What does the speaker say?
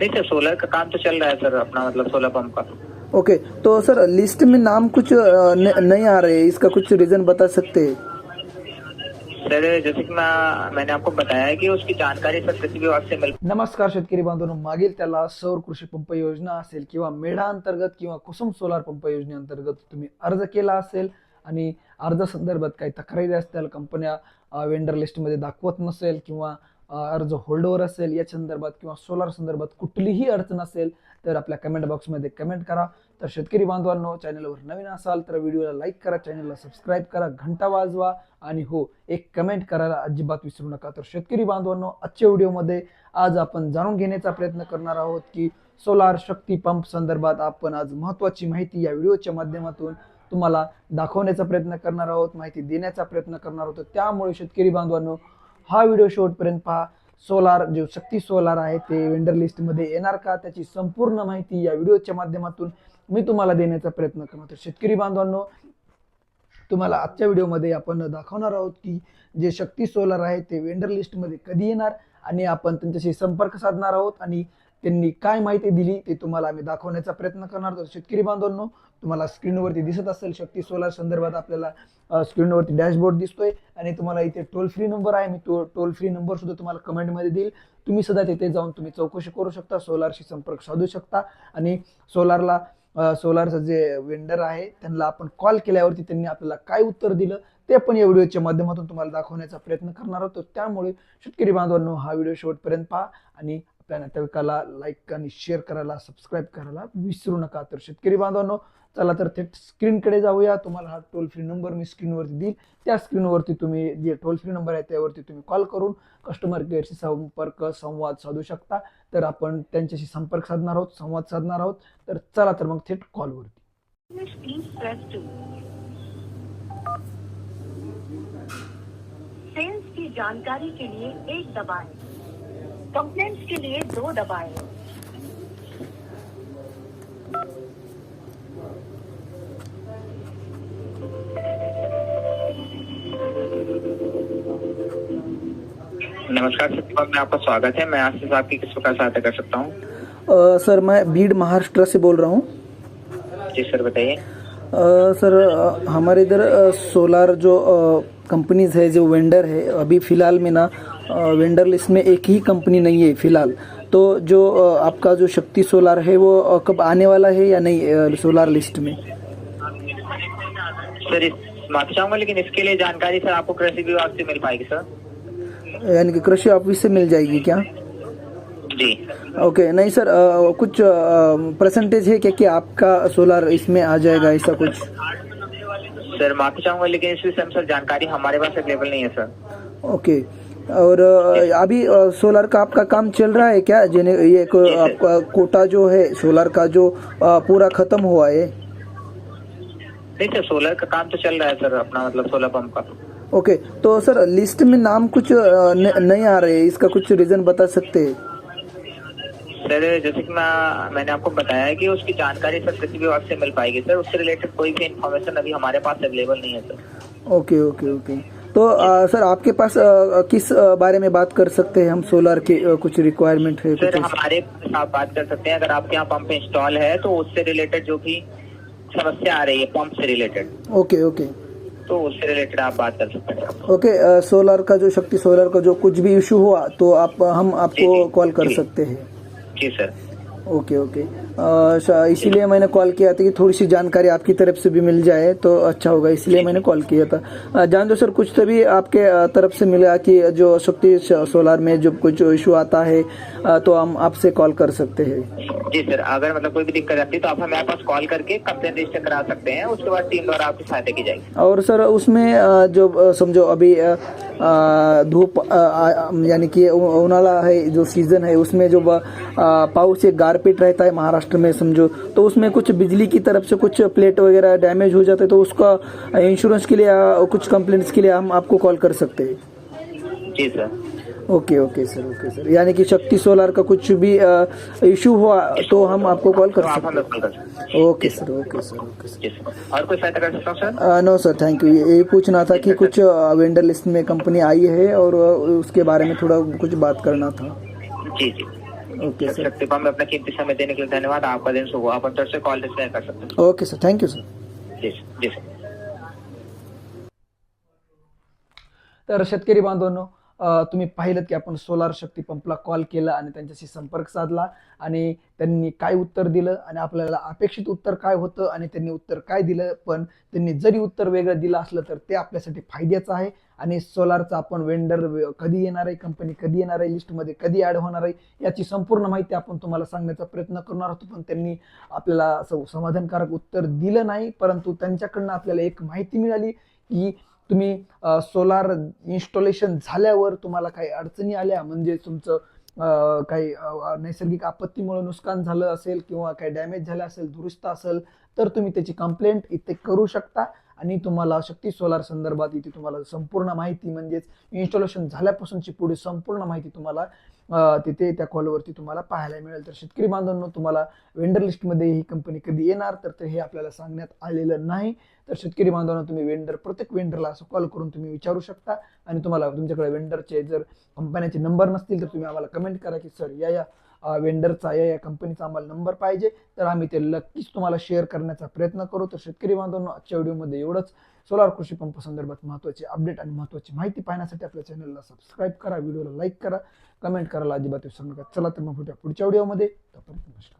नहीं sir solar का काम तो चल रहा है सर अपना मतलब सोलर पंप का। ओके तो सर लिस्ट में नाम कुछ न- नहीं आ रहे इसका कुछ रीजन बता सकते हैं? सर जैसे कि मैं मैंने आपको बताया कि उसकी जानकारी सर कृषी विभाग से मिल नमस्कार शेतकरी बांधवांनो मागील त्याला सौर कृषी पंप योजना असेल किंवा मेढा अंतर्गत किंवा कुसुम सोलार पंप योजनेअंतर्गत तुम्ही अर्ज केला असेल आणि अर्ज संदर्भात काही तक्रारी असतील कंपन्या वेंडर लिस्टमध्ये दाखवत नसेल किंवा अर्ज होल्डवर असेल या संदर्भात किंवा सोलार संदर्भात कुठलीही अडचण असेल तर आपल्या कमेंट बॉक्समध्ये कमेंट करा. तर शेतकरी बांधवांनो चॅनलवर नवीन असाल तर व्हिडिओला लाईक करा चॅनलला सबस्क्राईब करा घंटा वाजवा आणि हो एक कमेंट करायला अजिबात विसरू नका. तर शेतकरी बांधवांनो आजच्या व्हिडिओमध्ये आज आपण जाणून घेण्याचा प्रयत्न करणार आहोत की सोलार शक्ती पंप संदर्भात आपण आज महत्त्वाची माहिती या व्हिडिओच्या माध्यमातून तुम्हाला दाखवण्याचा प्रयत्न करणार आहोत माहिती देण्याचा प्रयत्न करणार आहोत. त्यामुळे शेतकरी बांधवांनो हा व्हिडिओ शेवटपर्यंत पहा. सोलार जो शक्ती सोलार आहे ते वेंडर लिस्टमध्ये येणार का? त्याची संपूर्ण माहिती या व्हिडिओच्या माध्यमातून मी तुम्हाला देण्याचा प्रयत्न करणार शेतकरी बांधवांनो तुम्हाला आजच्या व्हिडिओमध्ये आपण दाखवणार आहोत की जे शक्ती सोलार आहे ते वेंडर लिस्टमध्ये कधी येणार? आणि आपण त्यांच्याशी संपर्क साधणार आहोत आणि त्यांनी काय माहिती दिली ते तुम्हाला आम्ही दाखवण्याचा प्रयत्न करणार तर शेतकरी बांधवांनो तुम्हाला स्क्रीनवरती दिसत असेल शक्ती सोलार संदर्भात आपल्याला स्क्रीनवरती डॅशबोर्ड दिसतोय आणि तुम्हाला इथे टोल फ्री नंबर आहे. मी तो टोल फ्री नंबर सुद्धा तुम्हाला कमेंटमध्ये देईल. तुम्ही सुद्धा तिथे जाऊन तुम्ही चौकशी करू शकता सोलारशी संपर्क साधू शकता आणि सोलारला सोलारचं जे वेंडर आहे त्यांना आपण कॉल केल्यावरती त्यांनी आपल्याला काय उत्तर दिलं ते पण या व्हिडिओच्या माध्यमातून तुम्हाला दाखवण्याचा प्रयत्न करणार आहोत. त्यामुळे शेतकरी बांधवांनो हा व्हिडिओ शेवटपर्यंत पहा आणि त्या नातेवाईकाला लाईक आणि शेअर करायला सबस्क्राईब करायला विसरू नका तर शेतकरी बांधवांनो चला तर थेट स्क्रीनकडे जाऊया. तुम्हाला हा टोल फ्री नंबर मी स्क्रीनवरती देईल. त्या स्क्रीनवरती तुम्ही जे टोल फ्री नंबर आहे त्यावरती तुम्ही कॉल करून कस्टमर केअरशी संपर्क संवाद साधू शकता. तर आपण त्यांच्याशी संपर्क साधणार आहोत संवाद साधणार आहोत. तर चला तर मग थेट कॉलवरती सेल्स की जानकारी के लिए एक दबाएं। कंप्लेंट्स के लिए दो दबाएँ। नमस्कार विभाग में आपका स्वागत है। मैं आशीष आपकी किस प्रकार सहायता कर सकता हूँ? सर मैं बीड महाराष्ट्र से बोल रहा हूँ। जी सर बताइए। सर हमारे इधर सोलार जो कंपनीज़ है जो वेंडर है अभी फ़िलहाल में ना वेंडर लिस्ट में एक ही कंपनी नहीं है फ़िलहाल। तो जो आपका जो शक्ति सोलार है वो कब आने वाला है या नहीं सोलार लिस्ट में? सर माफ़ी चाहूँगा लेकिन इसके लिए जानकारी सर आपको कृषि विभाग से मिल पाएगी सर। यानी कि कृषि ऑफ़िस से मिल जाएगी क्या? जी। ओके नहीं सर अ, कुछ परसेंटेज है क्या कि आपका सोलार इसमें आ जाएगा ऐसा कुछ? सर माफ़ी चाहूँगा लेकिन इस विषय में सर जानकारी हमारे पास अवेलेबल नहीं है सर। ओके और अभी सोलर का आपका काम चल रहा है क्या? जिन्हें ये को- आपका कोटा जो है सोलर का जो पूरा खत्म हुआ है। नहीं सर सोलर का काम तो चल रहा है सर अपना मतलब सोलर पंप का। ओके तो सर लिस्ट में नाम कुछ न, नहीं आ रहे इसका कुछ रीजन बता सकते हैं? सर जैसे कि मैं मैंने आपको बताया है कि उसकी जानकारी सर कृषि विभाग से मिल पाएगी। सर उससे रिलेटेड कोई भी इन्फॉर्मेशन अभी हमारे पास अवेलेबल नहीं है सर। Okay okay okay. तो अ, सर आपके पास अ, किस अ, बारे में बात कर सकते हैं हम? सोलर के अ, कुछ रिक्वायरमेंट है सर कुछ हमारे आप बात कर सकते हैं। अगर आपके यहाँ पंप इंस्टॉल है तो उससे रिलेटेड जो भी समस्या आ रही है पंप से रिलेटेड ओके ओके तो उससे रिलेटेड आप बात कर सकते हैं। ओके अ, सोलर का जो शक्ति सोलर का जो कुछ भी इशू हुआ तो आप हम आपको कॉल कर सकते हैं। जी सर ओके ओके। इसीलिए मैंने कॉल किया था कि थोड़ी सी जानकारी आपकी तरफ़ से भी मिल जाए तो अच्छा होगा इसलिए मैंने कॉल किया था। जान दो सर कुछ तभी आपके तरफ़ से मिला कि जो शक्ति सोलार में जो कुछ इशू आता है तो हम आपसे कॉल कर सकते हैं। जी सर अगर मतलब कोई भी दिक्कत आती है तो आप हमारे पास कॉल करके कंप्लेन रजिस्टर करा सकते हैं उसके बाद टीम द्वारा आपकी सहायता की जाएगी। और सर उसमें जो समझो अभी धूप यानी कि उ- उन्हाळा है जो सीज़न है उसमें जो ब- अ, पाउस एक गारपीट रहता है महाराष्ट्र में समझो। तो उसमें कुछ बिजली की तरफ़ से कुछ प्लेट वगैरह डैमेज हो जाते हैं तो उसका इंश्योरेंस के लिए कुछ कंप्लेंट्स के लिए हम आपको कॉल कर सकते हैं। जी sir okay okay sir okay sir यानी कि शक्ति सोलार का कुछ भी इशू हुआ तो हम आपको कॉल कर सकते हमें कॉल कर सकते हैं। हैं okay sir okay sir okay sir और कोई सहायता कर सकता हूँ sir no sir thank you ये पूछना था कि कुछ वेंडर लिस्ट में कंपनी आई है और उसके बारे में थोड़ा कुछ बात करना था। जी जी। ओके सर थैंक में अपना कीमती समय देने के लिए धन्यवाद। आपका दिन शुभ हो। आप अंतर से कॉल कर सकते okay sir you sir ji sir ji sir तर शेतकरी बांधवांनो तुम्ही पाहिलं की आपण सोलार शक्ती पंपला कॉल केला आणि त्यांच्याशी संपर्क साधला आणि त्यांनी काय उत्तर दिलं आणि आपल्याला अपेक्षित उत्तर काय होतं आणि त्यांनी उत्तर काय दिलं पण त्यांनी जरी उत्तर वेगळं दिलं असलं तर ते आपल्यासाठी फायद्याचं आहे. आणि सोलारचा आपण वेंडर कधी येणार आहे कंपनी कधी येणार आहे लिस्टमध्ये कधी ॲड होणार आहे याची संपूर्ण माहिती आपण तुम्हाला सांगण्याचा प्रयत्न करणार होतो पण त्यांनी आपल्याला असं समाधानकारक उत्तर दिलं नाही परंतु त्यांच्याकडनं आपल्याला एक माहिती मिळाली की तुम्ही सोलार इन्स्टॉलेशन झाल्यावर तुम्हाला काही अडचणी आल्या? म्हणजे तुमचं काही नैसर्गिक आपत्तीमुळे नुकसान झालं असेल किंवा काही डॅमेज झालं असेल दुरुस्त असेल तर तुम्ही त्याची कंप्लेंट इथे करू शकता. आणि तुम्हाला शक्ती सोलार संदर्भात इथे तुम्हाला संपूर्ण माहिती म्हणजेच इन्स्टॉलेशन झाल्यापासूनची पुढे संपूर्ण माहिती तुम्हाला तिथे त्या कॉलवरती तुम्हाला पाहायला मिळेल. तर शेतकरी बांधवांनो तुम्हाला वेंडर लिस्टमध्ये ही कंपनी कधी येणार? तर ते हे आपल्याला सांगण्यात आलेलं नाही. तर शेतकरी बांधवांना तुम्ही वेंडर प्रत्येक वेंडरला असं कॉल करून तुम्ही विचारू शकता. आणि तुम्हाला तुमच्याकडे वेंडरचे जर कंपन्याचे नंबर नसतील तर तुम्ही आम्हाला कमेंट करा की सर या या वेंडरचा या या कंपनीचा आम्हाला नंबर पाहिजे. तर आम्ही ते नक्कीच तुम्हाला शेअर करण्याचा प्रयत्न करू. तर शेतकरी बांधवांनो आजच्या व्हिडिओमध्ये एवढंच. सोलार कृषी पंप संदर्भात महत्त्वाची अपडेट आणि महत्त्वाची माहिती पाहण्यासाठी आपल्या चॅनलला सबस्क्राईब करा व्हिडिओला लाईक करा कमेंट करायला अजिबात विसरू नका. चला तर मग भेटूया पुढच्या व्हिडिओमध्ये. तोपर्यंत नमस्कार.